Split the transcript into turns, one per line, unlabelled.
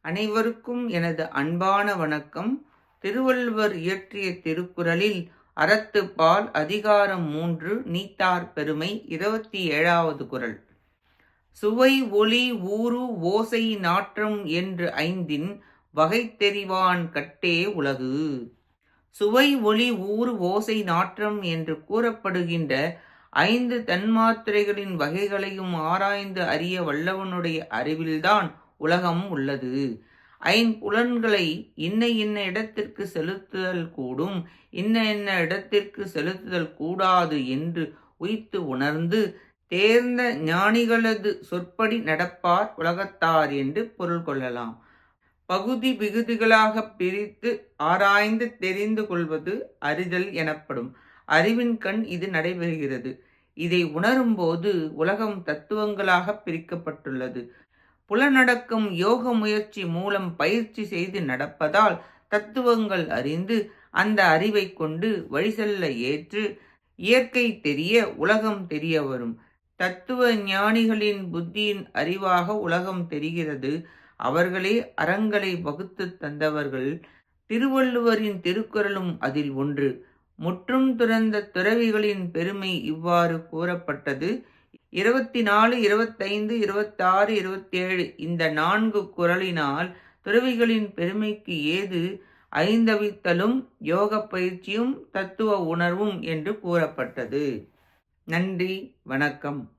அனைவருக்கும் எனது அன்பான வணக்கம். திருவள்ளுவர் இயற்றிய திருக்குறளில் அறத்துப்பால் அதிகாரம் மூன்று நீத்தார் பெருமை இருபத்தி ஏழாவது குரல். சுவை ஒளி ஊறு ஓசை நாற்றம் என்று ஐந்தின் வகை தெரிவான் கட்டே உலகு. சுவை ஒளி ஊறு ஓசை நாற்றம் என்று கூறப்படுகின்ற ஐந்து தன்மாத்திரைகளின் வகைகளையும் ஆராய்ந்து அறிய வல்லவனுடைய அறிவில்தான் உலகம் உள்ளது. ஐம்புலன்களை இன்ன இன்ன இடத்திற்கு செலுத்துதல் கூடும். இன்ன இன்ன இடத்திற்கு செலுத்துதல் கூடாது என்று உய்த்து உணர்ந்து தேர்ந்த ஞானிகளது சொற்படி நடப்பார் உலகத்தார் என்று பொருள் கொள்ளலாம். பகுதி விகுதிகளாக பிரித்து ஆராய்ந்து தெரிந்து கொள்வது அறிதல் எனப்படும். அறிவின் கண் இது நடைபெறுகிறது. இதை உணரும்போது உலகம் தத்துவங்களாக பிரிக்கப்பட்டுள்ளது. புலநடக்கும் யோக முயற்சி மூலம் பயிற்சி செய்து நடப்பதால் தத்துவங்கள் அறிந்து அந்த அறிவை கொண்டு வழி செல்ல ஏற்று இயற்கை தெரிய உலகம் தெரிய வரும். தத்துவ ஞானிகளின் புத்தியின் அறிவாக உலகம் தெரிகிறது. அவர்களே அறங்களை வகுத்து தந்தவர்கள். திருவள்ளுவரின் திருக்குறளும் அதில் ஒன்று. முற்றும் துறந்த துறவிகளின் பெருமை இவ்வாறு கூறப்பட்டது. இருபத்தி நாலு இருபத்தைந்து இருபத்தாறு இருபத்தேழு இந்த நான்கு குரலினால் துறவிகளின் பெருமைக்கு ஏது? ஐந்தவித்தலும் யோக பயிற்சியும் தத்துவ உணர்வும் என்று கூறப்பட்டது. நன்றி வணக்கம்.